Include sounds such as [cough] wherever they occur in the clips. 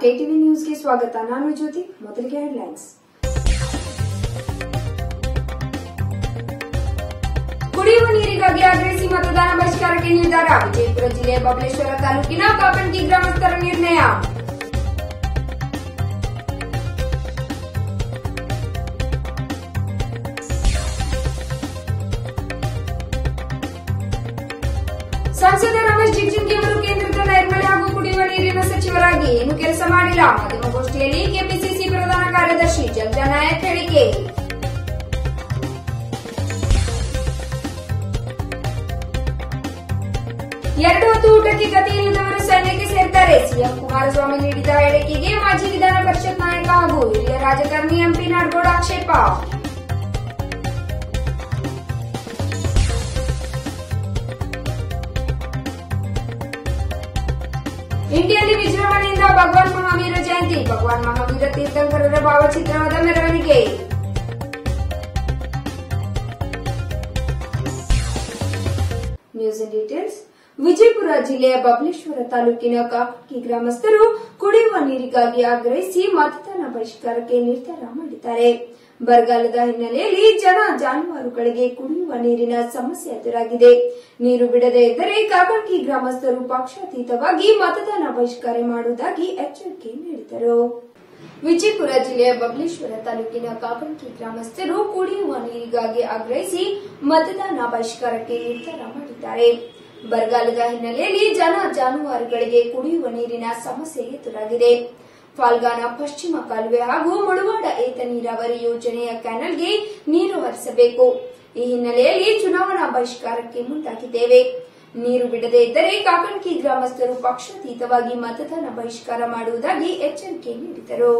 KTV ನ್ಯೂಸ್ಗೆ ಸ್ವಾಗತ ನಾನು ಜ್ಯೋತಿ ಮೊದಲಿಗೆ ಹೆಡ್ಲೈನ್ಸ್ ಕುಡಿಯುವ ನೀರಿಗಾಗಿ ಆಗ್ರಹಿಸಿ ಮತದಾನ ಬಹಿಷ್ಕಾರಕ್ಕೆ ನಿರ್ಧಾರ ವಿಜಯಪುರ ಜಿಲ್ಲೆಯ ಬಬಲೇಶ್ವರ ತಾಲೂಕಿನ ಕಾಕಂಡಿ ಗ್ರಾಮಸ್ಥರ ನಿರ್ಣಯ ಮಾಧ್ಯಮಗೋಷ್ಠಿಯಲ್ಲಿ ಕೆಪಿಸಿಸಿ ಪ್ರಧಾನ ಕಾರ್ಯದರ್ಶಿ ಜಗ್ಜಾ ನಾಯಕ್ ಹೇಳಿಕೆ. ಎರಡು ಹೊತ್ತು ಊಟಕ್ಕೆ ಗತಿ ಇಲ್ಲದವರು ಸೈನ್ಯಕ್ಕೆ ಸೇರ್ತಾರೆ. ಸಿಎಂ ಕುಮಾರಸ್ವಾಮಿ ನೀಡಿದ ಹೇಳಿಕೆಗೆ ಮಾಜಿ ವಿಧಾನ ಪರಿಷತ್ ನಾಯಕ ಹಾಗೂ ಹಿರಿಯ ರಾಜಕಾರಣಿ ಎಂಪಿ ನಾಡಗೌಡ ಆಕ್ಷೇಪ. ಇಂಡಿಯಲ್ಲಿ ವಿಜೃಂಭಣೆಯಿಂದ ಭಗವಾನ್ ಮಹಾವೀರ ಜಯಂತಿ. ಭಗವಾನ್ ಮಹಾವೀರ ತೀರ್ಥಂಕರರ ಭಾವಚಿತ್ರವಾದ ಮೆರವಣಿಗೆ. ನ್ಯೂಸ್ ಡೀಟೇಲ್ಸ್ ವಿಜಯಪುರ ಜಿಲ್ಲೆಯ ಬಬಲೇಶ್ವರ ತಾಲೂಕಿನ ಕಾಕಿ ಗ್ರಾಮಸ್ಥರು ಕುಡಿಯುವ ನೀರಿಗಾಗಿ ಆಗ್ರಹಿಸಿ ಮತದಾನ ಬಹಿಷ್ಕಾರಕ್ಕೆ ನಿರ್ಧಾರ ಮಾಡಿದ್ದಾರೆ. ಬರಗಾಲದ ಹಿನ್ನೆಲೆಯಲ್ಲಿ ಜನ ಜಾನುವಾರುಗಳಿಗೆ ಕುಡಿಯುವ ನೀರಿನ ಸಮಸ್ಯೆ ಎದುರಾಗಿದೆ. ನೀರು ಬಿಡದೇ ಇದ್ದರೆ ಕಾಕಂಕಿ ಗ್ರಾಮಸ್ಥರು ಪಕ್ಷಾತೀತವಾಗಿ ಮತದಾನ ಬಹಿಷ್ಕಾರ ಮಾಡುವುದಾಗಿ ಎಚ್ಚರಿಕೆ ನೀಡಿದರು. ವಿಜಯಪುರ ಜಿಲ್ಲೆಯ ಬಬಲೇಶ್ವರ ತಾಲೂಕಿನ ಕಾಕಂಕಿ ಗ್ರಾಮಸ್ಥರು ಕುಡಿಯುವ ನೀರಿಗಾಗಿ ಆಗ್ರಹಿಸಿ ಮತದಾನ ಬಹಿಷ್ಕಾರಕ್ಕೆ ನಿರ್ಧಾರ ಮಾಡಿದ್ದಾರೆ. ಬರಗಾಲದ ಹಿನ್ನೆಲೆಯಲ್ಲಿ ಜನ ಜಾನುವಾರುಗಳಿಗೆ ಕುಡಿಯುವ ನೀರಿನ ಸಮಸ್ಯೆ ಎದುರಾಗಿದೆ. ಫಾಲ್ಗಾನ ಪಶ್ಚಿಮ ಕಾಲುವೆ ಹಾಗೂ ಮುಳವಾಡ ಏತ ನೀರಾವರಿ ಯೋಜನೆಯ ಕ್ಯಾನಲ್ಗೆ ನೀರು ಹರಿಸಬೇಕು. ಈ ಹಿನ್ನೆಲೆಯಲ್ಲಿ ಚುನಾವಣಾ ಬಹಿಷ್ಕಾರಕ್ಕೆ ಮುಂದಾಗಿದ್ದೇವೆ. ನೀರು ಬಿಡದೇ ಇದ್ದರೆ ಕಾಕಣಕಿ ಗ್ರಾಮಸ್ಥರು ಪಕ್ಷಾತೀತವಾಗಿ ಮತದಾನ ಬಹಿಷ್ಕಾರ ಮಾಡುವುದಾಗಿ ಎಚ್ಚರಿಕೆ ನೀಡಿದರು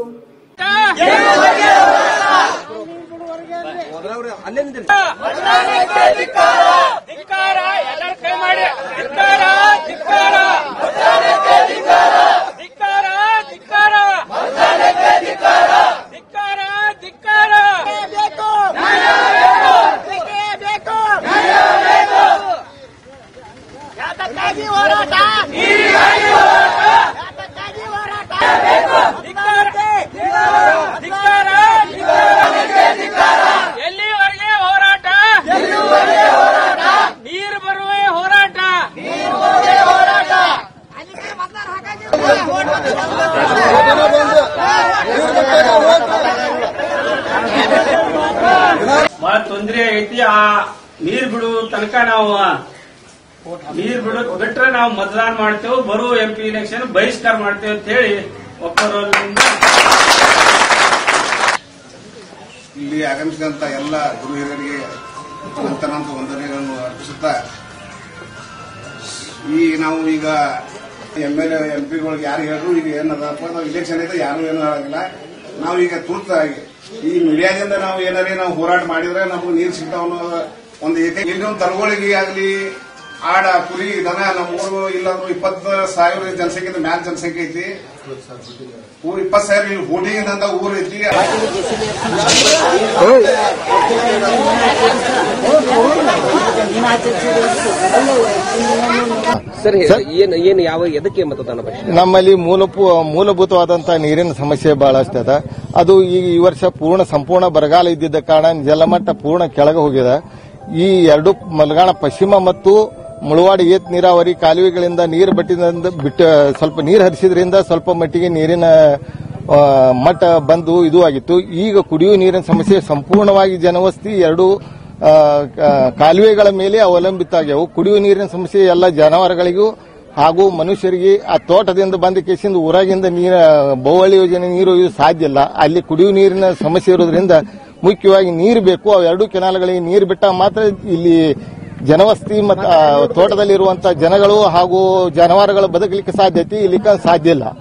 ಧಿಕ್ಕಾರ ಧಿಕ್ಕಾರ ಧಿಕ್ಕಾರ ಧಿಕ್ಕಾರ ಧಿಕ್ಕಾರ ಧಿಕ್ಕಾರ ಬೇಕು ಬೇಕೇ ಬೇಕು ಯಾತಕ್ಕಾಗಿ ಹೋರಾಟ ಯಾತಕ್ಕಾಗಿ ಹೋರಾಟ ಧಿಕ್ಕಾರ ಧಿಕ್ಕಾರ ಎಲ್ಲಿವರೆಗೆ ಹೋರಾಟ ನೀರು ಬರುವ ಹೋರಾಟ ಬಹಳ ತೊಂದರೆ ಐತಿ ಆ ನೀರ್ ಬಿಡು ತನಕ ನಾವು ನೀರ್ ಬಿಡ ಬಿಟ್ರೆ ನಾವು ಮತದಾನ ಮಾಡ್ತೇವೆ, ಬರುವ ಎಂ ಪಿ ಇಲೆಕ್ಷನ್ ಬಹಿಷ್ಕಾರ ಮಾಡ್ತೇವೆ ಅಂತ ಹೇಳಿ ಒಪ್ಪರೋದ್ರಿಂದ ಇಲ್ಲಿ ಆಗಮಿಸಿದಂತ ಎಲ್ಲ ಗುರು ಹಿರಿಯರಿಗೆ ನಂತನಾಂತ ವಂದನೆಗಳನ್ನು ಅರ್ಪಿಸುತ್ತಾ, ಈ ನಾವು ಈಗ ಎಂ ಎಲ್ ಎ ಪಿಗಳಿಗೆ ಯಾರು ಹೇಳಿದ್ರು ಈಗ ಏನದಪ್ಪ ನಾವು ಇಲೆಕ್ಷನ್ ಇದೆ ಯಾರು ಏನು ಹೇಳಂಗಿಲ್ಲ. ನಾವು ಈಗ ತುರ್ತಾಗಿ ಈ ಮೀಡಿಯಾದಿಂದ ನಾವು ಏನಾರೇ ನಾವು ಹೋರಾಟ ಮಾಡಿದ್ರೆ ನಮಗೆ ನೀರು ಸಿಗ್ತಾವ ಅನ್ನೋ ಒಂದು ಇನ್ನೊಂದು ಇಲ್ಲಿ ಆಗಲಿ ಆಡ ಕುರಿ ದನ ನಮ್ಮೂರು ಇಲ್ಲಾಂದ್ರೂ ಇಪ್ಪತ್ತು ಸಾವಿರ ಜನಸಂಖ್ಯೆ ಮ್ಯಾಲ ಜನಸಂಖ್ಯೆ ಐತಿ. ಊರ್ ಇಪ್ಪತ್ತು ಸಾವಿರ ಇಲ್ಲಿ ಹೋಟಿಂಗ್ ಅಂತ ಊರು ಐತಿ. ಸರ್ ಏನ್ ಏನ್ ಯಾವ ಎದಕ್ಕೆ ಮತದಾನ ನಮ್ಮಲ್ಲಿ ಮೂಲಭೂ- ಮೂಲಭೂತವಾದಂತಹ ನೀರಿನ ಸಮಸ್ಯೆ ಬಹಳಷ್ಟು ಅದ. ಅದು ಈ ವರ್ಷ ಪೂರ್ಣ ಸಂಪೂರ್ಣ ಬರಗಾಲ ಇದ್ದಿದ್ದ ಕಾರಣ ಜಲಮಟ್ಟ ಪೂರ್ಣ ಕೆಳಗೆ ಹೋಗಿದೆ. ಈ ಎರಡು ಮಲಗಾಣ ಪಶ್ಚಿಮ ಮತ್ತು ಮುಳವಾಡಿ ಏತ್ ನೀರಾವರಿ ಕಾಲುವೆಗಳಿಂದ ನೀರು ಬಟ್ಟಿದ ಬಿಟ್ಟು, ಸ್ವಲ್ಪ ನೀರು ಹರಿಸಿದ್ರಿಂದ ಸ್ವಲ್ಪ ಮಟ್ಟಿಗೆ ನೀರಿನ ಮಟ್ಟ ಬಂದು ಇದು ಆಗಿತ್ತು. ಈಗ ಕುಡಿಯುವ ನೀರಿನ ಸಮಸ್ಯೆ ಸಂಪೂರ್ಣವಾಗಿ ಜನವಸ್ತಿ, ಎರಡು ಕಾಲುವೆಗಳ ಮೇಲೆ ಅವಲಂಬಿತ ಆಗ್ಯಾವು. ಕುಡಿಯುವ ನೀರಿನ ಸಮಸ್ಯೆ ಎಲ್ಲ ಜಾನುವಾರುಗಳಿಗೂ ಹಾಗೂ ಮನುಷ್ಯರಿಗೆ ಆ ತೋಟದಿಂದ ಬಂದ ಕೇಸಿಂದ ಊರಾಗಿಂದ ನೀರ ಬಹುವಳಿ ಯೋಜನೆ ನೀರು ಸಾಧ್ಯ ಇಲ್ಲ. ಅಲ್ಲಿ ಕುಡಿಯುವ ನೀರಿನ ಸಮಸ್ಯೆ ಇರೋದ್ರಿಂದ ಮುಖ್ಯವಾಗಿ ನೀರು ಬೇಕು. ಅವೆರಡು ಕೆನಾಲ್ಗಳಿಗೆ ನೀರು ಬಿಟ್ಟ ಮಾತ್ರ ಇಲ್ಲಿ ಜನವಸ್ತಿ ಮತ್ತು ತೋಟದಲ್ಲಿರುವಂತಹ ಜನಗಳು ಹಾಗೂ ಜಾನುವಾರುಗಳು ಬದುಕಲಿಕ್ಕೆ ಸಾಧ್ಯತೆ ಇಲ್ಲಿಕ ಸಾಧ್ಯ ಇಲ್ಲ.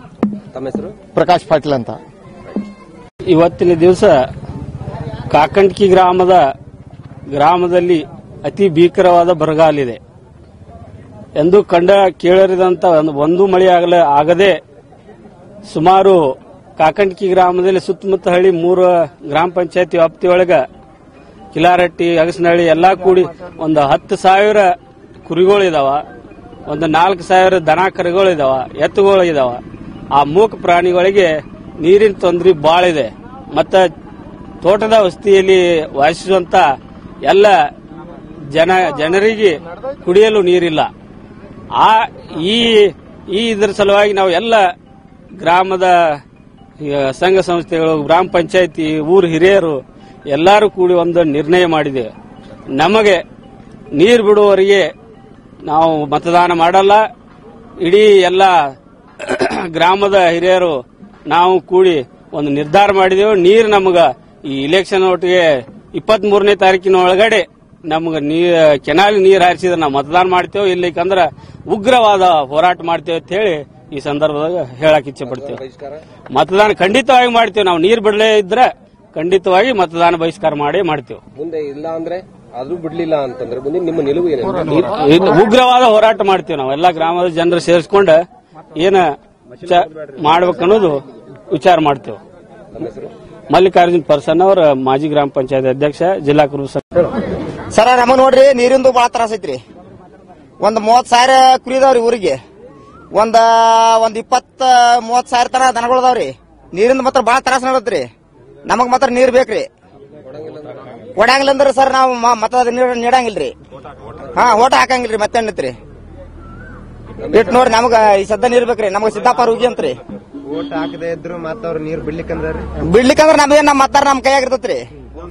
ತಮ್ಮ ಹೆಸರು? ಪ್ರಕಾಶ್ ಪಾಟೀಲ್ ಅಂತ. ಇವತ್ತಿನ ದಿವಸ ಕಾಕಂಟ್ಕಿ ಗ್ರಾಮದ ಗ್ರಾಮದಲ್ಲಿ ಅತಿ ಭೀಕರವಾದ ಬರಗಾಲಿದೆ ಎಂದು ಕಂಡ ಕೇಳರಿದಂತ ಒಂದು- ಒಂದು ಮಳೆ ಆಗಲ ಆಗದೆ ಸುಮಾರು ಕಾಕಂಡ್ಕಿ ಗ್ರಾಮದಲ್ಲಿ ಸುತ್ತಮುತ್ತ ಹಳ್ಳಿ ಮೂರು ಗ್ರಾಮ ಪಂಚಾಯತಿ ವ್ಯಾಪ್ತಿಯೊಳಗ ಕಿಲಾರಟ್ಟಿ, ಅಗಸನಹಳ್ಳಿ ಎಲ್ಲಾ ಕೂಡಿ ಒಂದು ಹತ್ತು ಸಾವಿರ ಕುರಿಗಳು ಇದಾವ. ಒಂದು ನಾಲ್ಕು ಸಾವಿರ ದನ ಎತ್ತುಗಳು ಇದಾವ. ಆ ಮೂಕ ಪ್ರಾಣಿಗಳಿಗೆ ನೀರಿನ ತೊಂದರೆ ಭಾಳ ಇದೆ. ಮತ್ತ ತೋಟದ ವಸ್ತಿಯಲ್ಲಿ ವಾಸಿಸುವಂತ ಎಲ್ಲ ಜನ, ಜನರಿಗೆ ಕುಡಿಯಲು ನೀರಿಲ್ಲ. ಆ ಈ ಇದರ ಸಲುವಾಗಿ ನಾವು ಎಲ್ಲ ಗ್ರಾಮದ ಆ, ಸಂಘ ಸಂಸ್ಥೆಗಳು ಗ್ರಾಮ ಪಂಚಾಯತಿ ಊರು ಹಿರಿಯರು ಎಲ್ಲರೂ ಕೂಡಿ ಒಂದು ನಿರ್ಣಯ ಮಾಡಿದ್ದೇವೆ ನಮಗೆ ನೀರು ಬಿಡುವವರಿಗೆ ನಾವು ಮತದಾನ ಮಾಡಲ್ಲ. ಇಡೀ ಎಲ್ಲ [clears throat] ಗ್ರಾಮದ ಹಿರಿಯರು ನಾವು ಕೂಡಿ ಒಂದು ನಿರ್ಧಾರ ಮಾಡಿದೆವು. ನೀರು ನಮಗ ಈ ಇಲೆಕ್ಷನ್ ಒಟ್ಟಿಗೆ ಇಪ್ಪತ್ತ್ ಮೂರನೇ ತಾರೀಕಿನ ಒಳಗಡೆ ನಮ್ಗ ಕೆನಾಲ್ ನೀರ್ ಹಾರಿಸಿದ್ರೆ ನಾವು ಮತದಾನ ಮಾಡ್ತೇವೆ. ಇಲ್ಲಿಕಂದ್ರ ಉಗ್ರವಾದ ಹೋರಾಟ ಮಾಡ್ತೇವೆ ಅಂತ ಹೇಳಿ ಈ ಸಂದರ್ಭದಾಗ ಹೇಳಕ್ ಇಚ್ಛೆ ಪಡ್ತೀವಿ. ಮತದಾನ ಖಂಡಿತವಾಗಿ ಮಾಡ್ತೀವಿ. ನಾವು ನೀರು ಬಿಡಲೇ ಇದ್ರೆ ಖಂಡಿತವಾಗಿ ಮತದಾನ ಬಹಿಷ್ಕಾರ ಮಾಡಿ ಮಾಡ್ತೀವಿ. ಮುಂದೆ ಇಲ್ಲ ಅಂದ್ರೆ ಅದು ಬಿಡ್ಲಿಲ್ಲ ಅಂತಂದ್ರೆ ಮುಂದೆ ನಿಮ್ಮ ನಿಲುವು ಏನು? ಇನ್ನು ಉಗ್ರವಾದ ಹೋರಾಟ ಮಾಡ್ತೀವಿ ನಾವು. ಎಲ್ಲಾ ಗ್ರಾಮದ ಜನರು ಸೇರಿಸ್ಕೊಂಡು ಏನ ಮಾಡ್ಬೇಕನ್ನೋದು ವಿಚಾರ ಮಾಡ್ತೇವೆ. ಮಲ್ಲಿಕಾರ್ಜುನ್ ಪರ್ಸನ್ ಅವರ ಮಾಜಿ ಗ್ರಾಮ ಪಂಚಾಯತ್ ಅಧ್ಯಕ್ಷ ಜಿಲ್ಲಾ ಕುರು ಸರ್ ನಮ್ಮ ನೋಡ್ರಿ ನೀರಿಂದು ಬಹಳ ತ್ರಾಸ ಐತ್ರಿ. ಒಂದ್ ಮೂವತ್ ಸಾವಿರ ಕುರಿದವ್ರಿ ಊರಿಗೆ. ಒಂದ ಒಂದ್ ಇಪ್ಪತ್ತ ಮೂವತ್ ಸಾವಿರ ತರ ದನಗಳದಾವ್ರಿ ನೀರಿಂದ ಮಾತ್ರ ಬಹಳ ತ್ರಾಸ ನಡತ್ರಿ ನಮಗ್ ಮಾತ್ರ ನೀರ್ ಬೇಕ್ರಿ. ಕೊಡಂಗಿಲ್ಲ ಅಂದ್ರೆ ಸರ್ ನಾವು ಮ- ಮತ ನೀಡ- ನೀಡಂಗಿಲ್ರಿ. ಹಾ ಓಟ ಹಾಕಂಗಿಲ್ರಿ ಮತ್ತೆ ಅಣ್ಣತ್ರಿ ಇಟ್ ನೋಡ್ರಿ ನಮಗ ಈ ಸದ್ದ ನೀರ್ ಬೇಕ್ರಿ. ನಮಗ ಸಿದ್ದಾಪ ರೂಗಿ ಅಂತ್ರಿ. ಓಟ್ ಹಾಕದೇ ಇದ್ರು ಮತ್ತ ಅವ್ರ ನೀರ್ ಬಿಡ್ಲಿಕ್ಕಂದ್ರಿ ಬಿಡ್ಲಿಕ್ಕಂದ್ರ ನಮ್ಗೆ ನಮ್ ಮತ್ತಾರ ನಮ್ ಕೈಯಾಗ ಇರ್ತೈತ್ರಿ.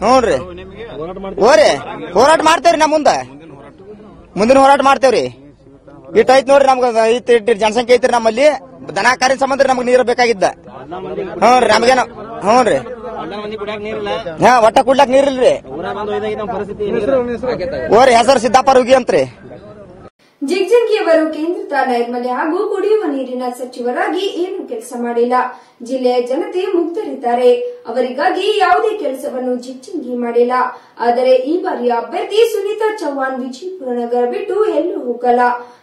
ಹ್ಞೂನ್ರಿ ಹೋರಿ. ಹೋರಾಟ ಮಾಡ್ತೇವ್ರಿ ನಮ್ ಮುಂದ. ಮುಂದಿನ ಹೋರಾಟ ಮಾಡ್ತೇವ್ರಿ. ಇಟ್ ಐತ್ ನೋಡ್ರಿ ನಮ್ಗ ಐತಿ ಜನಸಂಖ್ಯೆ ಐತ್ರಿ ನಮ್ಮಲ್ಲಿ. ದನ ಕಾರ್ಯ ಸಂಬಂಧ ನಮ್ಗೆ ನೀರು ಬೇಕಾಗಿದ್ದ. ಹ್ಞೂನ್ರಿ ನಮಗೇನ ಹ್ಞೂನ್ರಿ ಹಾ ಒಟ್ಟ ಕುಡ್ಲಾಕ್ ನೀರಿಲ್ರಿ. ಓರಿ ಹೆಸರು ಸಿದ್ದಾಪ ರುಗಿ ಅಂತ್ರಿ. ಜಿಗ್ಜಿಂಗಿಯವರು ಕೇಂದ್ರ ನೈರ್ಮಲ್ಯ ಹಾಗೂ ಕುಡಿಯುವ ನೀರಿನ ಸಚಿವರಾಗಿ ಏನು ಕೆಲಸ ಮಾಡಿಲ್ಲ. ಜಿಲ್ಲೆಯ ಜನತೆ ಮುಗ್ಧರಿದ್ದಾರೆ ಅವರಿಗಾಗಿ ಯಾವುದೇ ಕೆಲಸವನ್ನು ಜಿಗ್ಜಿಂಗಿ ಮಾಡಿಲ್ಲ. ಆದರೆ ಈ ಬಾರಿಯ ಅಭ್ಯರ್ಥಿ ಸುನೀತಾ ಚೌಹಾಣ್ ವಿಜಯಪುರ ನಗರ ಬಿಟ್ಟು ಎಲ್ಲೂ ಹೋಗಲ್ಲ.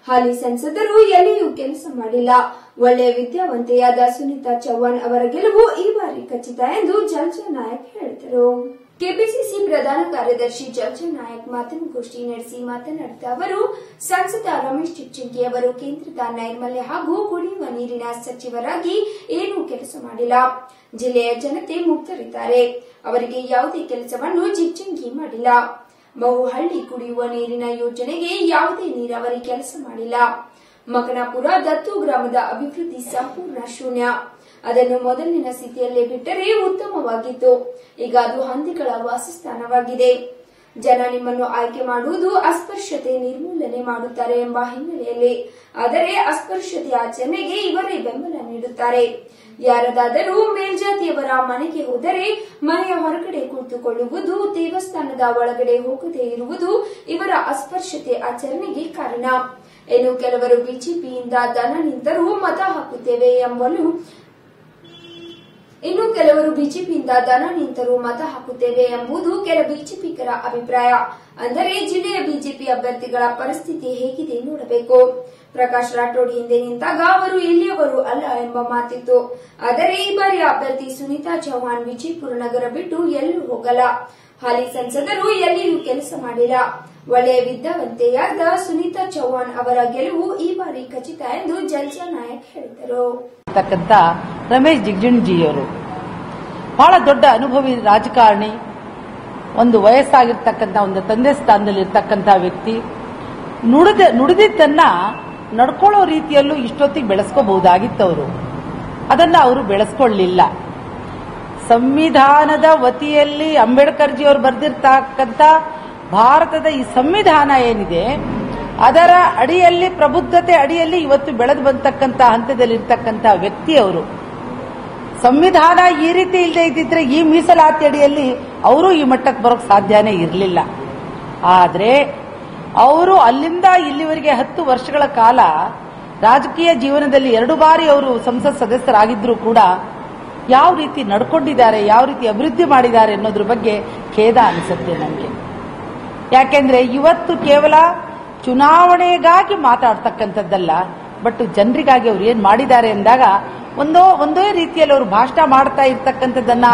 ಹಾಲಿ ಸಂಸದರು ಎಲ್ಲಿಯೂ ಕೆಲಸ ಮಾಡಿಲ್ಲ. ಒಳ್ಳೆಯ ವಿದ್ಯಾವಂತೆಯಾದ ಸುನೀತಾ ಚೌಹಾಣ್ ಅವರ ಗೆಲುವು ಈ ಬಾರಿ ಖಚಿತ ಎಂದು ಜಲ್ಜಾ ನಾಯಕ್ ಹೇಳಿದರು. ಕೆಪಿಸಿಸಿ ಪ್ರಧಾನ ಕಾರ್ಯದರ್ಶಿ ಜರ್ಜನ್ ನಾಯಕ್ ಮಾಧ್ಯಮಗೋಷ್ಠಿ ನಡೆಸಿ ಮಾತನಾಡಿದ ಅವರು, ಸಂಸದ ರಮೇಶ್ ಚಿಚ್ಚಿಂಕಿ ಅವರು ಕೇಂದ್ರದ ನೈರ್ಮಲ್ಯ ಹಾಗೂ ಕುಡಿಯುವ ನೀರಿನ ಸಚಿವರಾಗಿ ಏನೂ ಕೆಲಸ ಮಾಡಿಲ್ಲ. ಜಿಲ್ಲೆಯ ಜನತೆ ಮುಕ್ತರಿದ್ದಾರೆ ಅವರಿಗೆ ಯಾವುದೇ ಕೆಲಸವನ್ನು ಚಿಚ್ಚಿಂಕಿ ಮಾಡಿಲ್ಲ. ಬಹುಹಳ್ಳಿ ಕುಡಿಯುವ ನೀರಿನ ಯೋಜನೆಗೆ ಯಾವುದೇ ನೀರಾವರಿ ಕೆಲಸ ಮಾಡಿಲ್ಲ. ಮಕನಾಪುರ ದತ್ತು ಗ್ರಾಮದ ಅಭಿವೃದ್ಧಿ ಸಂಪೂರ್ಣ ಶೂನ್ಯ. ಅದನ್ನು ಮೊದಲಿನ ಸ್ಥಿತಿಯಲ್ಲೇ ಬಿಟ್ಟರೆ ಉತ್ತಮವಾಗಿತ್ತು. ಈಗ ಅದು ಹಂದಿಗಳ ವಾಸಸ್ಥಾನವಾಗಿದೆ. ಜನ ನಿಮ್ಮನ್ನು ಆಯ್ಕೆ ಮಾಡುವುದು ಅಸ್ಪೃಶ್ಯತೆ ನಿರ್ಮೂಲನೆ ಮಾಡುತ್ತಾರೆ ಎಂಬ ಹಿನ್ನೆಲೆಯಲ್ಲಿ. ಆದರೆ ಅಸ್ಪೃಶ್ಯತೆ ಆಚರಣೆಗೆ ಇವರೇ ಬೆಂಬಲ ನೀಡುತ್ತಾರೆ. ಯಾರದಾದರೂ ಮೇಲ್ಜಾತಿಯವರ ಮನೆಗೆ ಹೋದರೆ ಮನೆಯ ಹೊರಗಡೆ ಕುಳಿತುಕೊಳ್ಳುವುದು, ದೇವಸ್ಥಾನದ ಒಳಗಡೆ ಹೋಗದೇ ಇರುವುದು ಇವರ ಅಸ್ಪೃಶ್ಯತೆ ಆಚರಣೆಗೆ ಕಾರಣ. ಇನ್ನು ಕೆಲವರು ಬಿಜೆಪಿಯಿಂದ ದನ ನಿಂತರೂ ಮತ ಹಾಕುತ್ತೇವೆ ಎಂಬಲು ಇನ್ನು ಕೆಲವರು ಬಿಜೆಪಿಯಿಂದ ದನ ನಿಂತರೂ ಮತ ಹಾಕುತ್ತೇವೆ ಎಂಬುದು ಕೆಲ ಬಿಜೆಪಿಕರ ಅಭಿಪ್ರಾಯ. ಅಂದರೆ ಜಿಲ್ಲೆಯ ಬಿಜೆಪಿ ಅಭ್ಯರ್ಥಿಗಳ ಪರಿಸ್ಥಿತಿ ಹೇಗಿದೆ ನೋಡಬೇಕು. ಪ್ರಕಾಶ್ ರಾಠೋಡ್ ಹಿಂದೆ ನಿಂತಾಗ ಅವರು ಇಲ್ಲಿಯವರು ಅಲ್ಲ ಎಂಬ ಮಾತಿತ್ತು. ಆದರೆ ಈ ಬಾರಿ ಅಭ್ಯರ್ಥಿ ಸುನೀತಾ ಚೌಹಾಣ್ ವಿಜಯಪುರ ನಗರ ಬಿಟ್ಟು ಎಲ್ಲೂ ಹೋಗಲ್ಲ. ಹಾಲಿ ಸಂಸದರು ಎಲ್ಲಿಯೂ ಕೆಲಸ ಮಾಡಿಲ್ಲ. ಒಳ್ಳೆಯ ವಿದ್ಯಾವಂತೆಯಾದ ಸುನೀತಾ ಚೌಹಾಣ್ ಅವರ ಗೆಲುವು ಈ ಬಾರಿ ಖಚಿತ ಎಂದು ಜಲ್ಜಾ ನಾಯಕ್ ಹೇಳಿದರು. ತಕ್ಕಂತ ರಮೇಶ್ ಜಿಗ್ಜಿಣ್ಜಿಯವರು. ಬಹಳ ದೊಡ್ಡ ಅನುಭವಿ ರಾಜಕಾರಣಿ, ಒಂದು ವಯಸ್ಸಾಗಿರ್ತಕ್ಕಂಥ, ಒಂದು ತಂದೆ ಸ್ಥಾನದಲ್ಲಿ ಸ್ಥಾನದಲ್ಲಿರ್ತಕ್ಕಂಥ ವ್ಯಕ್ತಿ. ನುಡಿದ ನುಡಿದಿದ್ದನ್ನ ನಡ್ಕೊಳ್ಳೋ ರೀತಿಯಲ್ಲೂ ಇಷ್ಟೊತ್ತಿಗೆ ಬೆಳೆಸ್ಕೋಬಹುದಾಗಿತ್ತು ಅವರು ಅದನ್ನ ಅವರು ಬೆಳೆಸ್ಕೊಳ್ಳಿಲ್ಲ. ಸಂವಿಧಾನದ ವತಿಯಲ್ಲಿ ಅಂಬೇಡ್ಕರ್ ಜಿಯವರು ಬರೆದಿರ್ತಕ್ಕಂಥ ಭಾರತದ ಈ ಸಂವಿಧಾನ ಏನಿದೆ ಅದರ ಅಡಿಯಲ್ಲಿ, ಪ್ರಬುದ್ಧತೆ ಅಡಿಯಲ್ಲಿ ಇವತ್ತು ಬೆಳೆದು ಹಂತದಲ್ಲಿರ್ತಕ್ಕಂಥ ವ್ಯಕ್ತಿ ಅವರು. ಸಂವಿಧಾನ ಈ ರೀತಿ ಇಲ್ಲದೆ ಇದ್ದಿದ್ರೆ ಈ ಮೀಸಲಾತಿ ಅಡಿಯಲ್ಲಿ ಅವರು ಈ ಮಟ್ಟಕ್ಕೆ ಬರೋಕೆ ಸಾಧ್ಯನೇ ಇರಲಿಲ್ಲ. ಆದರೆ ಅವರು ಅಲ್ಲಿಂದ ಇಲ್ಲಿವರೆಗೆ ಹತ್ತು ವರ್ಷಗಳ ಕಾಲ ರಾಜಕೀಯ ಜೀವನದಲ್ಲಿ ಎರಡು ಬಾರಿ ಅವರು ಸಂಸತ್ ಸದಸ್ಯರಾಗಿದ್ರು ಕೂಡ ಯಾವ ರೀತಿ ನಡ್ಕೊಂಡಿದ್ದಾರೆ, ಯಾವ ರೀತಿ ಅಭಿವೃದ್ಧಿ ಮಾಡಿದ್ದಾರೆ ಅನ್ನೋದ್ರ ಬಗ್ಗೆ ಖೇದ ಅನಿಸುತ್ತೆ ನನಗೆ ಯಾಕೆಂದ್ರೆ ಇವತ್ತು ಕೇವಲ ಚುನಾವಣೆಗಾಗಿ ಮಾತಾಡ್ತಕ್ಕಂಥದ್ದಲ್ಲ ಬಟ್ ಜನರಿಗಾಗಿ ಅವ್ರು ಏನ್ ಮಾಡಿದ್ದಾರೆ ಅಂದಾಗ, ಒಂದೋ, ಒಂದೇ ರೀತಿಯಲ್ಲಿ ಅವರು ಭಾಷಣ ಮಾಡ್ತಾ ಇರ್ತಕ್ಕಂಥದ್ದನ್ನ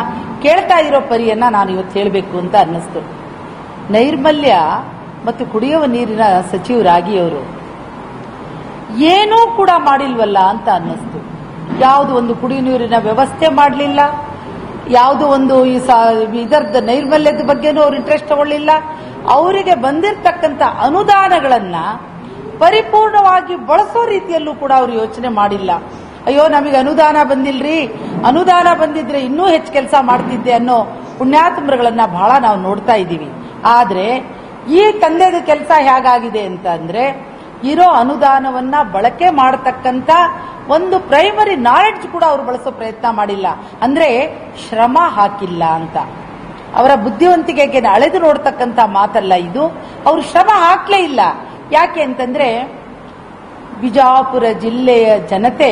ಕೇಳ್ತಾ ಇರೋ ಪರಿಯನ್ನ ನಾನು ಇವತ್ತು ಹೇಳಬೇಕು ಅಂತ ಅನ್ನಿಸ್ತು. ನೈರ್ಮಲ್ಯ ಮತ್ತು ಕುಡಿಯುವ ನೀರಿನ ಸಚಿವರಾಗಿ ಅವರು ಏನೂ ಕೂಡ ಮಾಡಿಲ್ವಲ್ಲ ಅಂತ ಅನ್ನಿಸ್ತು. ಯಾವುದು ಒಂದು ಕುಡಿಯುವ ನೀರಿನ ವ್ಯವಸ್ಥೆ ಮಾಡಲಿಲ್ಲ, ಯಾವುದು ಒಂದು ಈ ಇದರದ ನೈರ್ಮಲ್ಯದ ಬಗ್ಗೆನೂ ಅವ್ರು ಇಂಟ್ರೆಸ್ಟ್ ತಗೊಳ್ಳಿಲ್ಲ ಅವರಿಗೆ ಬಂದಿರತಕ್ಕಂತ ಅನುದಾನಗಳನ್ನ ಪರಿಪೂರ್ಣವಾಗಿ ಬಳಸೋ ರೀತಿಯಲ್ಲೂ ಕೂಡ ಅವರು ಯೋಚನೆ ಮಾಡಿಲ್ಲ. ಅಯ್ಯೋ, ನಮಗೆ ಅನುದಾನ ಬಂದಿಲ್ರಿ. ಅನುದಾನ ಬಂದಿದ್ರೆ ಇನ್ನೂ ಹೆಚ್ಚು ಕೆಲಸ ಮಾಡ್ತಿದ್ದೆ ಅನ್ನೋ ಪುಣ್ಯಾತ್ಮರುಗಳನ್ನ ಬಹಳ ನಾವು ನೋಡ್ತಾ ಇದ್ದೀವಿ. ಆದ್ರೆ, ಈ ತಂದೆದ ಕೆಲಸ ಹೇಗಾಗಿದೆ ಅಂತ ಅಂದ್ರೆ, ಇರೋ ಅನುದಾನವನ್ನ ಬಳಕೆ ಮಾಡತಕ್ಕಂತ ಒಂದು ಪ್ರೈಮರಿ ನಾಲೆಡ್ಜ್ ಕೂಡ ಅವರು ಬಳಸೋ ಪ್ರಯತ್ನ ಮಾಡಿಲ್ಲ. ಅಂದ್ರೆ, ಶ್ರಮ ಹಾಕಿಲ್ಲ ಅಂತ. ಅವರ ಬುದ್ಧಿವಂತಿಕೆಗೆ ಅಳೆದು ನೋಡ್ತಕ್ಕಂತ ಮಾತಲ್ಲ ಇದು. ಅವರು ಶ್ರಮ ಹಾಕ್ಲೇ ಇಲ್ಲ. ಯಾಕೆ ಅಂತಂದ್ರೆ ಬಿಜಾಪುರ ಜಿಲ್ಲೆಯ ಜನತೆ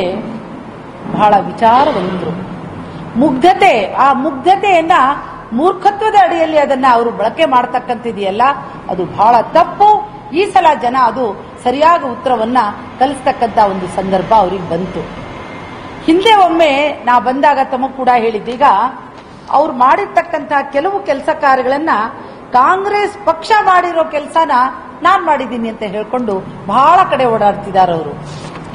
ಬಹಳ ವಿಚಾರವಂತರು ಮುಗ್ಧತೆ, ಆ ಮುಗ್ಧತೆಯನ್ನ ಮೂರ್ಖತ್ವದ ಅಡಿಯಲ್ಲಿ ಅದನ್ನ ಅವರು ಬಳಕೆ ಮಾಡತಕ್ಕಂತಿದೆಯಲ್ಲ, ಅದು ಬಹಳ ತಪ್ಪು. ಈ ಸಲ ಜನ ಅದು ಸರಿಯಾದ ಉತ್ತರವನ್ನ ಕಲಿಸ್ತಕ್ಕಂತ ಒಂದು ಸಂದರ್ಭ ಅವ್ರಿಗೆ ಬಂತು. ಹಿಂದೆ ಒಮ್ಮೆ ನಾ ಬಂದಾಗ ತಮಗ್ ಕೂಡ ಹೇಳಿದ್ದೀಗ ಅವ್ರು ಮಾಡಿರ್ತಕ್ಕಂತಹ ಕೆಲವು ಕೆಲಸ ಕಾರ್ಯಗಳನ್ನ ಕಾಂಗ್ರೆಸ್ ಪಕ್ಷ ಮಾಡಿರೋ ಕೆಲಸನ ನಾನ್ ಮಾಡಿದ್ದೀನಿ ಅಂತ ಹೇಳ್ಕೊಂಡು ಬಹಳ ಕಡೆ ಓಡಾಡ್ತಿದ್ದಾರೆ ಅವರು.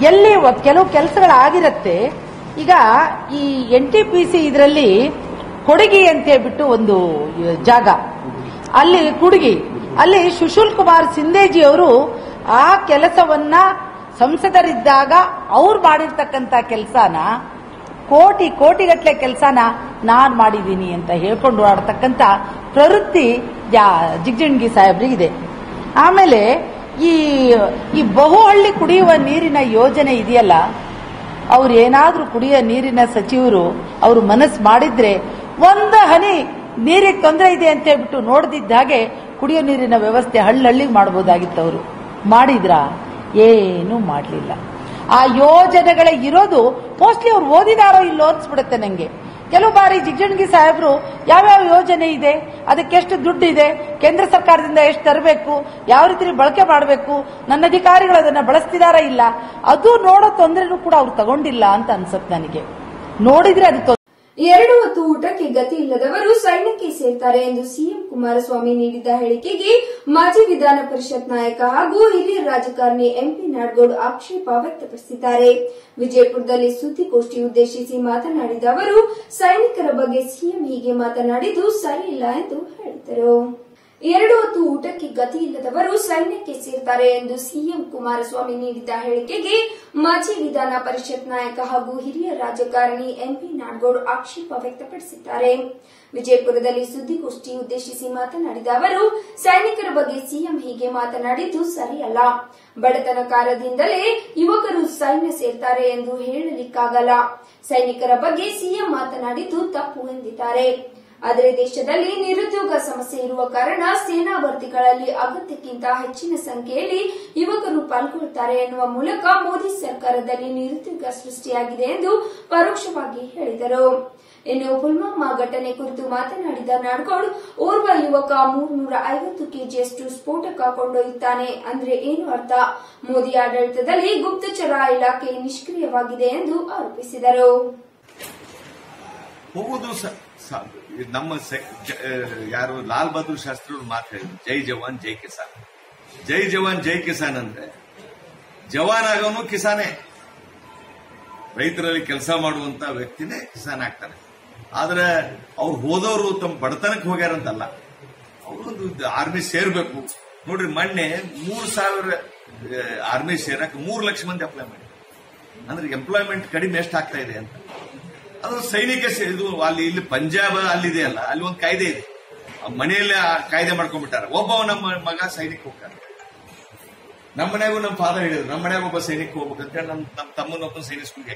ಎಲ್ಲಿ ಕೆಲವು ಕೆಲಸಗಳಾಗಿರತ್ತೆ, ಈಗ ಈ ಎನ್ ಟಿ ಪಿ ಸಿ ಇದರಲ್ಲಿ ಕೊಡಗಿ ಅಂತ ಹೇಳ್ಬಿಟ್ಟು ಒಂದು ಜಾಗ. ಅಲ್ಲಿ ಕುಡುಗಿ, ಅಲ್ಲಿ ಸುಶೀಲ್ ಕುಮಾರ್ ಸಿಂಧೇಜಿ ಅವರು ಆ ಕೆಲಸವನ್ನ ಸಂಸದರಿದ್ದಾಗ ಅವ್ರು ಮಾಡಿರ್ತಕ್ಕಂತ ಕೆಲಸನ ಕೋಟಿ ಕೋಟಿಗಟ್ಟಲೆ ಕೆಲಸನ ನಾನು ಮಾಡಿದ್ದೀನಿ ಅಂತ ಹೇಳ್ಕೊಂಡು ಆಡ್ತಕ್ಕಂತ ಪ್ರವೃತ್ತಿ ಯಾ- ಜಿಗ್ಜಿಣ್ಗಿ ಸಾಹೇಬ್ರಿಗಿದೆ. ಆಮೇಲೆ ಈ ಈ ಬಹುಹಳ್ಳಿ ಕುಡಿಯುವ ನೀರಿನ ಯೋಜನೆ ಇದೆಯಲ್ಲ, ಅವ್ರು ಏನಾದರೂ ಕುಡಿಯುವ ನೀರಿನ ಸಚಿವರು ಅವರು ಮನಸ್ಸು ಮಾಡಿದ್ರೆ ಒಂದು ಹನಿ ನೀರಿಗೆ ತೊಂದರೆ ಇದೆ ಅಂತ ಹೇಳ್ಬಿಟ್ಟು ನೋಡ್ದಿದ್ದ ಹಾಗೆ ಕುಡಿಯೋ ನೀರಿನ ವ್ಯವಸ್ಥೆ ಹಳ್ಳಹಳ್ಳಿಗೆ ಮಾಡಬಹುದಾಗಿತ್ತು ಅವರು ಮಾಡಿದ್ರಾ? ಏನೂ ಮಾಡಲಿಲ್ಲ. ಆ ಯೋಜನೆಗಳೇ ಇರೋದು ಮೋಸ್ಟ್ಲಿ ಅವ್ರು ಓದಿದಾರೋ ಇಲ್ಲೋ ಅನ್ಸ್ಬಿಡುತ್ತೆ ನಂಗೆ. ಕೆಲವು ಬಾರಿ ಜಿಗ್ಜಣಗಿ ಸಾಹೇಬರು ಯಾವ್ಯಾವ ಯೋಜನೆ ಇದೆ, ಅದಕ್ಕೆ ಎಷ್ಟು ದುಡ್ಡು ಇದೆ, ಕೇಂದ್ರ ಸರ್ಕಾರದಿಂದ ಎಷ್ಟು ತರಬೇಕು, ಯಾವ ರೀತಿ ಬಳಕೆ ಮಾಡಬೇಕು, ನನ್ನ ಅಧಿಕಾರಿಗಳು ಅದನ್ನ ಬಳಸ್ತಿದಾರಾ ಇಲ್ಲ, ಅದು ನೋಡೋ ತೊಂದರೆನೂ ಕೂಡ ಅವ್ರು ತಗೊಂಡಿಲ್ಲ ಅಂತ ಅನ್ಸತ್ ನನಗೆ. ನೋಡಿದ್ರೆ ಅದು ಎರಡು ಹೊತ್ತು ಊಟಕ್ಕೆ ಗತಿ ಇಲ್ಲದವರು ಸೈನ್ಯಕ್ಕೆ ಸೇರ್ತಾರೆ ಎಂದು ಸಿಎಂ ಕುಮಾರಸ್ವಾಮಿ ನೀಡಿದ್ದ ಹೇಳಿಕೆಗೆ ಮಾಜಿ ವಿಧಾನ ಪರಿಷತ್ ನಾಯಕ ಹಾಗೂ ಹಿರಿಯ ರಾಜಕಾರಣಿ ಎಂಪಿ ನಾಡಗೌಡ್ ಆಕ್ಷೇಪ ವ್ಯಕ್ತಪಡಿಸಿದ್ದಾರೆ. ವಿಜಯಪುರದಲ್ಲಿ ಸುದ್ದಿಗೋಷ್ಠಿ ಉದ್ದೇಶಿಸಿ ಮಾತನಾಡಿದ ಅವರು, ಸೈನಿಕರ ಬಗ್ಗೆ ಸಿಎಂ ಹೀಗೆ ಮಾತನಾಡಿದ್ದು ಸರಿಯಿಲ್ಲ ಎಂದು ಹೇಳಿದರು. ಎರಡು ಹೊತ್ತು ಊಟಕ್ಕೆ ಗತಿ ಇಲ್ಲದವರು ಸೈನ್ಯಕ್ಕೆ ಸೇರ್ತಾರೆ ಎಂದು ಸಿಎಂ ಕುಮಾರಸ್ವಾಮಿ ನೀಡಿದ್ದ ಹೇಳಿಕೆಗೆ ಮಾಜಿ ವಿಧಾನ ಪರಿಷತ್ ನಾಯಕ ಹಾಗೂ ಹಿರಿಯ ರಾಜಕಾರಣಿ ಎಂಪಿ ನಾಡಗೌಡ್ ಆಕ್ಷೇಪ ವ್ಯಕ್ತಪಡಿಸಿದ್ದಾರೆ. ವಿಜಯಪುರದಲ್ಲಿ ಸುದ್ದಿಗೋಷ್ಠಿ ಉದ್ದೇಶಿಸಿ ಮಾತನಾಡಿದ ಅವರು, ಸೈನಿಕರ ಬಗ್ಗೆ ಸಿಎಂ ಹೀಗೆ ಮಾತನಾಡಿದ್ದು ಸರಿಯಲ್ಲ. ಬಡತನ ಕಾರಣದಿಂದಲೇ ಯುವಕರು ಸೈನ್ಯ ಸೇರ್ತಾರೆ ಎಂದು ಹೇಳಲಿಕ್ಕಾಗಲ್ಲ. ಸೈನಿಕರ ಬಗ್ಗೆ ಸಿಎಂ ಮಾತನಾಡಿದ್ದು ತಪ್ಪು ಎಂದಿದ್ದಾರೆ. ಆದರೆ ದೇಶದಲ್ಲಿ ನಿರುದ್ಯೋಗ ಸಮಸ್ಯೆ ಇರುವ ಕಾರಣ ಸೇನಾ ಭರ್ತಿಗಳಲ್ಲಿ ಅಗತ್ಯಕ್ಕಿಂತ ಹೆಚ್ಚಿನ ಸಂಖ್ಯೆಯಲ್ಲಿ ಯುವಕರು ಪಾಲ್ಗೊಳ್ಳುತ್ತಾರೆ ಎನ್ನುವ ಮೂಲಕ ಮೋದಿ ಸರ್ಕಾರದಲ್ಲಿ ನಿರುದ್ಯೋಗ ಸೃಷ್ಟಿಯಾಗಿದೆ ಎಂದು ಪರೋಕ್ಷವಾಗಿ ಹೇಳಿದರು. ಇನ್ನು ಪುಲ್ವಾಮಾ ಘಟನೆ ಕುರಿತು ಮಾತನಾಡಿದ ನಾಡ್ಗೌಡ್, ಓರ್ವ ಯುವಕ ಮೂರ್ನೂರ ಐವತ್ತು ಕೆಜಿಯಷ್ಟು ಸ್ಫೋಟಕ ಕೊಂಡೊಯ್ಯುತ್ತಾನೆ ಅಂದ್ರೆ ಏನು ಅರ್ಥ? ಮೋದಿ ಆಡಳಿತದಲ್ಲಿ ಗುಪ್ತಚರ ಇಲಾಖೆ ನಿಷ್ಕ್ರಿಯವಾಗಿದೆ ಎಂದು ಆರೋಪಿಸಿದರು. ನಮ್ಮ ಯಾರು ಲಾಲ್ ಬಹದ್ದೂರ್ ಶಾಸ್ತ್ರಿ ಮಾತು ಹೇಳಿದ್ರು. ಜೈ ಜವಾನ್, ಜೈ ಕಿಸಾನ್. ಜೈ ಜವಾನ್, ಜೈ ಕಿಸಾನ್ ಅಂದ್ರೆ ಜವಾನ್ ಆಗೋನು ಕಿಸಾನೇ. ರೈತರಲ್ಲಿ ಕೆಲಸ ಮಾಡುವಂತ ವ್ಯಕ್ತಿನೇ ಕಿಸಾನ್ ಆಗ್ತಾನೆ ಆದ್ರೆ ಅವ್ರು ಹೋದವರು ತಮ್ಮ ಬಡತನಕ್ಕೆ ಹೋಗ್ಯಾರಂತಲ್ಲ. ಅವರು ಆರ್ಮಿ ಸೇರ್ಬೇಕು. ನೋಡ್ರಿ ಮೊನ್ನೆ ಮೂರ್ ಸಾವಿರ ಆರ್ಮಿ ಸೇರಕ್ಕೆ ಮೂರು ಲಕ್ಷ ಮಂದಿ ಅಪ್ಲೈ ಮಾಡಿ ಅಂದ್ರೆ ಎಂಪ್ಲಾಯ್ಮೆಂಟ್ ಕಡಿಮೆ ಎಷ್ಟು ಆಗ್ತಾ ಇದೆ ಅಂತ. ಅದು ಸೈನಿಕ ಇದು ಅಲ್ಲಿ ಇಲ್ಲಿ ಪಂಜಾಬ್ ಅಲ್ಲಿದೆ ಅಲ್ಲ ಅಲ್ಲಿ ಒಂದು ಕಾಯ್ದೆ ಇದೆ. ಮನೆಯಲ್ಲೇ ಆ ಕಾಯ್ದೆ ಮಾಡ್ಕೊಂಡ್ಬಿಟ್ಟಾರೆ. ಒಬ್ಬ ನಮ್ಮ ಮಗ ಸೈನಿಕ ಹೋಗ್ತಾರೆ ನಮ್ಮ ಮನೆಗೂ ನಮ್ಮ ಫಾದರ್ ಹೇಳಿದ್ರು, ನಮ್ಮ ಮನ್ಯಾಗ ಒಬ್ಬ ಸೈನಿಕ ಹೋಗ್ಬೇಕಂತ ಹೇಳಿ ನಮ್ಮ ನಮ್ಮ ತಮ್ಮನೊಬ್ಬ ಸೈನಿಕ ಸ್ಕೂಲ್ಗೆ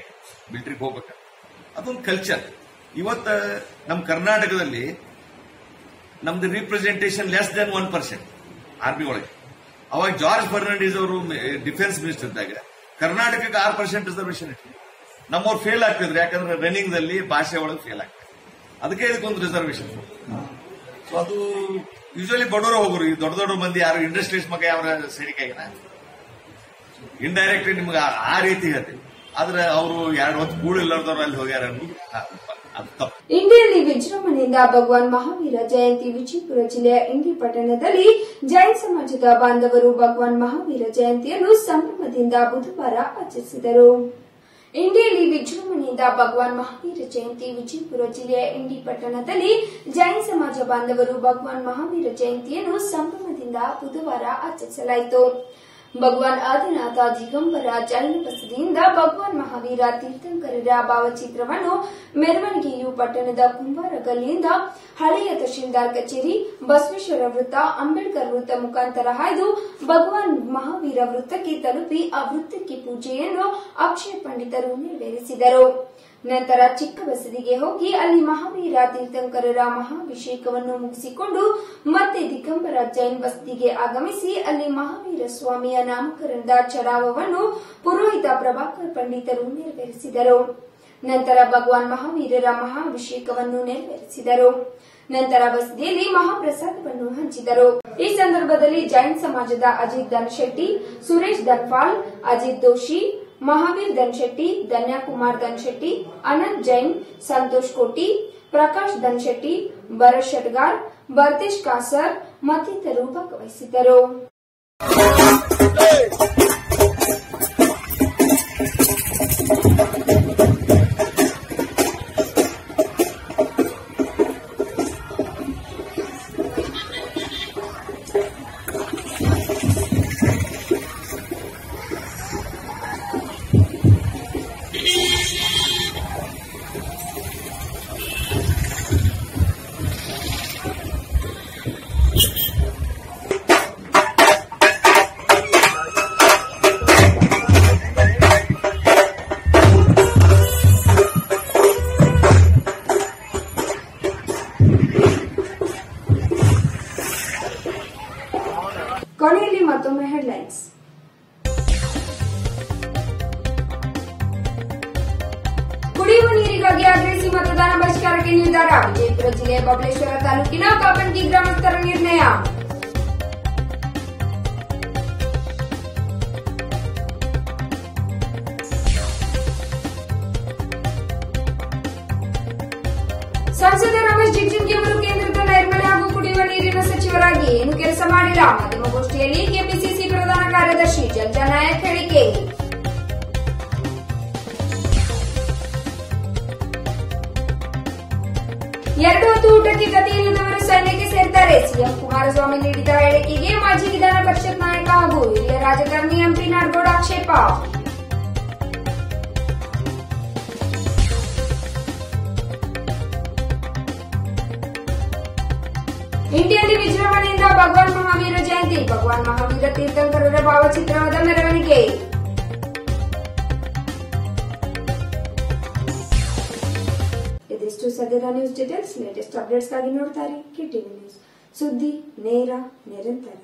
ಮಿಲಿಟರಿಗೆ ಹೋಗ್ಬೇಕ ಅದೊಂದು ಕಲ್ಚರ್ ಇವತ್ತ ನಮ್ಮ ಕರ್ನಾಟಕದಲ್ಲಿ ನಮ್ದು representation less than one percent army ಒಳಗೆ. ಅವಾಗ ಜಾರ್ಜ್ ಫರ್ನಾಂಡಿಸ್ ಅವರು ಡಿಫೆನ್ಸ್ ಮಿನಿಸ್ಟರ್ ಇದ್ದಾಗ ಕರ್ನಾಟಕಕ್ಕೆ ಆರು ಪರ್ಸೆಂಟ್ ರಿಸರ್ವೇಶನ್ ಇತ್ತು. ನಮ್ಮವ್ರು ಫೇಲ್ ಆಗ್ತಿದ್ರು, ಯಾಕಂದ್ರೆ ರನ್ನಿಂಗ್ ಅಲ್ಲಿ ಭಾಷೆ ಒಳಗೆ ಫೇಲ್ ಆಗ್ತದೆ. ಅದಕ್ಕೆ ಇದಕ್ಕೊಂದು ರಿಸರ್ವೇಶನ್ ಸೊ ಅದು ಯೂಶಲಿ ಬಡವರು ಹೋಗೋರು, ಈ ದೊಡ್ಡ ದೊಡ್ಡ ಮಂದಿ ಯಾರು ಇಂಡಸ್ಟ್ರೀಸ್ ಮಗ ಯಾವ ಸೈನಿಕ ಆಗಿನ ಇಂಡೈರೆಕ್ಟ್ ನಿಮ್ಗೆ ಆ- ರೀತಿ ಹೇಳ್ತೀವಿ ಆದ್ರೆ ಅವರು ಎರಡು ಹೊತ್ತು ಕೂಡಿಲ್ಲದವ್ರು ಅಲ್ಲಿ ಹೋಗ್ಯಾರ ಇಂಡಿಯಲ್ಲಿ ವಿಜೃಂಭಣೆಯಿಂದ ಭಗವಾನ್ ಮಹಾವೀರ ಜಯಂತಿ ವಿಜಯಪುರ ಜಿಲ್ಲೆಯ ಇಂಡಿ ಪಟ್ಟಣದಲ್ಲಿ ಜೈನ್ ಸಮಾಜದ ಬಾಂಧವರು ಭಗವಾನ್ ಮಹಾವೀರ ಜಯಂತಿಯನ್ನು ಸಂಭ್ರಮದಿಂದ ಬುಧವಾರ ಆಚರಿಸಿದರು. ಇಂಡಿಯಲ್ಲಿ ವಿಜೃಂಭಣೆಯಿಂದ ಭಗವಾನ್ ಮಹಾವೀರ ಜಯಂತಿ ವಿಜಯಪುರ ಜಿಲ್ಲೆಯ ಇಂಡಿ ಪಟ್ಟಣದಲ್ಲಿ ಜೈನ್ ಸಮಾಜ ಬಾಂಧವರು ಭಗವಾನ್ ಮಹಾವೀರ ಜಯಂತಿಯನ್ನು ಸಂಭ್ರಮದಿಂದ ಬುಧವಾರ ಆಚರಿಸಲಾಯಿತು. ಭಗವಾನ್ ಆದಿನಾಥ ದಿಗಂಬರ ಜೈನ ಬಸದಿಯಿಂದ ಭಗವಾನ್ ಮಹಾವೀರ ತೀರ್ಥಂಕರರ ಭಾವಚಿತ್ರವನ್ನು ಮೆರವಣಿಗೆಯು ಪಟ್ಟಣದ ಕುಂಬಾರ ಗಲ್ಲಿಯಿಂದ ಹಳೆಯ ತಹಶೀಲ್ದಾರ್ ಕಚೇರಿ, ಬಸವೇಶ್ವರ ವೃತ್ತ, ಅಂಬೇಡ್ಕರ್ ವೃತ್ತ ಮುಖಾಂತರ ಹಾಯ್ದು ಭಗವಾನ್ ಮಹಾವೀರ ವೃತ್ತಕ್ಕೆ ತಲುಪಿ ಆ ವೃತ್ತಕ್ಕೆ ಪೂಜೆಯನ್ನು ಅಕ್ಷಯ ಪಂಡಿತರು ನೆರವೇರಿಸಿದರು. ನಂತರ ಚಿಕ್ಕ ಬಸದಿಗೆ ಹೋಗಿ ಅಲ್ಲಿ ಮಹಾವೀರ ತೀರ್ಥಂಕರರ ಮಹಾಭಿಷೇಕವನ್ನು ಮುಗಿಸಿಕೊಂಡು ಮತ್ತೆ ದಿಗಂಬರ ಜೈನ್ ಬಸದಿಗೆ ಆಗಮಿಸಿ ಅಲ್ಲಿ ಮಹಾವೀರ ಸ್ವಾಮಿಯ ನಾಮಕರಣದ ಚಡಾವವನ್ನು ಪುರೋಹಿತ ಪ್ರಭಾಕರ್ ಪಂಡಿತರು ನೆರವೇರಿಸಿದರು. ನಂತರ ಭಗವಾನ್ ಮಹಾವೀರರ ಮಹಾಭಿಷೇಕವನ್ನು ನೆರವೇರಿಸಿದರು. ನಂತರ ಬಸದಿಯಲ್ಲಿ ಮಹಾಪ್ರಸಾದವನ್ನು ಹಂಚಿದರು. ಈ ಸಂದರ್ಭದಲ್ಲಿ ಜೈನ್ ಸಮಾಜದ ಅಜಿತ್ ಧನಶೆಟ್ಟಿ, ಸುರೇಶ್ ದರ್ಪಾಲ್ ಅಜಿತ್ ದೋಶಿ ಮಹಾವೀರ್ ಧನ್ಶೆಟ್ಟಿ ಧನ್ಯಕುಮಾರ್ ಧನ್ಶೆಟ್ಟಿ ಅನಂತ್ ಜೈನ್ ಸಂತೋಷ್ ಕೋಟಿ ಪ್ರಕಾಶ್ ಧನ್ಶೆಟ್ಟಿ ಭರತ್ ಶೆಟ್ಗಾರ್ ಭರ್ತೇಶ್ ಕಾಸರ್ ಮತ್ತಿತರರು ಭಾಗವಹಿಸಿದ್ದರು ಸಂಸದ ರಮೇಶ್ ಜಿಗಜಿಣಗಿ ಅವರು ಕೇಂದ್ರದ ನೈರ್ಮಲ್ಯ ಹಾಗೂ ಕುಡಿಯುವ ನೀರಿನ ಸಚಿವರಾಗಿ ಏನು ಕೆಲಸ ಮಾಡಿಲ್ಲ? ಮಾಧ್ಯಮಗೋಷ್ಠಿಯಲ್ಲಿ ಕೆಪಿಸಿಸಿ ಪ್ರಧಾನ ಕಾರ್ಯದರ್ಶಿ ಜಲ್ಜಾ ನಾಯಕ್ ಹೇಳಿಕೆ. ಎರಡು ಹೊತ್ತು ಊಟಕ್ಕೆ ಗತಿ ಇಲ್ಲದವರು ಸೈನ್ಯಕ್ಕೆ ಸೇರ್ತಾರೆ. ಸಿಎಂ ಕುಮಾರಸ್ವಾಮಿ ನೀಡಿದ ಹೇಳಿಕೆಗೆ ಮಾಜಿ ವಿಧಾನ ಪರಿಷತ್ ನಾಯಕ ಹಾಗೂ ಹಿರಿಯ ರಾಜಕಾರಣಿ ಎಂಪಿ ನಾಡಗೌಡ ಆಕ್ಷೇಪ. ಇಂಡಿಯಲ್ಲಿ ವಿಜೃಂಭಣೆಯಿಂದ ಭಗವಾನ್ ಮಹಾವೀರ ಜಯಂತಿ ಭಗವಾನ್ ಮಹಾವೀರ ತೀರ್ಥಂಕರರ ಭಾವಚಿತ್ರದ ಮೆರವಣಿಗೆ ಇದಿಷ್ಟು ಸದ್ಯದ ನ್ಯೂಸ್ ಡೀಟೇಲ್ಸ್ ಲೇಟೆಸ್ಟ್ ಅಪ್ಡೇಟ್ಸ್ಗಾಗಿ ನೋಡ್ತಾರೆ ಕೆಟಿವಿ ನ್ಯೂಸ್ ಸುದ್ದಿ ನೇರ ನಿರಂತರ